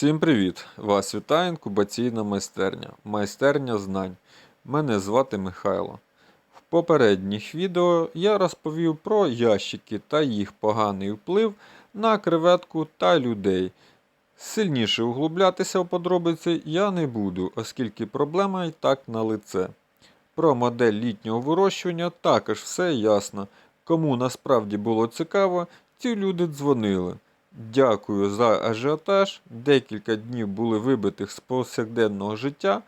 Всім привіт! Вас вітає інкубаційна майстерня, майстерня знань. Мене звати Михайло. В попередніх відео я розповів про ящики та їх поганий вплив на креветку та людей. Сильніше углублятися в подробиці я не буду, оскільки проблема і так на лице. Про модель літнього вирощування також все ясно. Кому насправді було цікаво, ті люди дзвонили. Дякую за ажіотаж. Декілька днів були вибитих з повсякденного життя,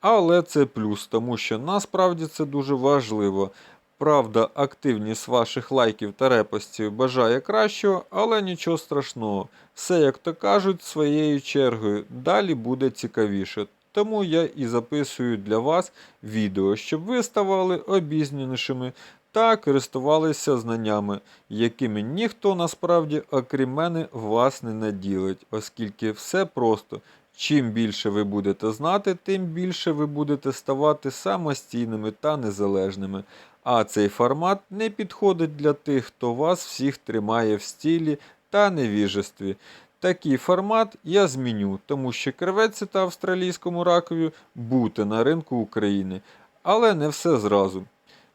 але це плюс, тому що насправді це дуже важливо. Правда, активність ваших лайків та репостів бажає кращого, але нічого страшного. Все, як то кажуть, своєю чергою. Далі буде цікавіше. Тому я і записую для вас відео, щоб ви ставали обізнанішими та користувалися знаннями, якими ніхто насправді, окрім мене, вас не наділить, оскільки все просто. Чим більше ви будете знати, тим більше ви будете ставати самостійними та незалежними. А цей формат не підходить для тих, хто вас всіх тримає в стілі та невіжестві. Такий формат я зміню, тому що креветці та австралійському ракові бути на ринку України. Але не все зразу.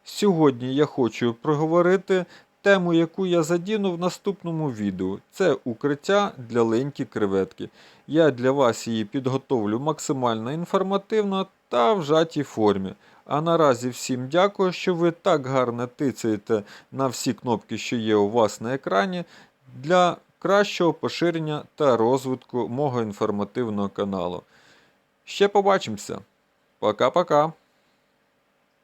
Сьогодні я хочу проговорити тему, яку я задіну в наступному відео. Це укриття для ленькі креветки. Я для вас її підготовлю максимально інформативно та в жатій формі. А наразі всім дякую, що ви так гарно тицяєте на всі кнопки, що є у вас на екрані, для кращого поширення та розвитку мого інформативного каналу. Ще побачимося. Пока-пока.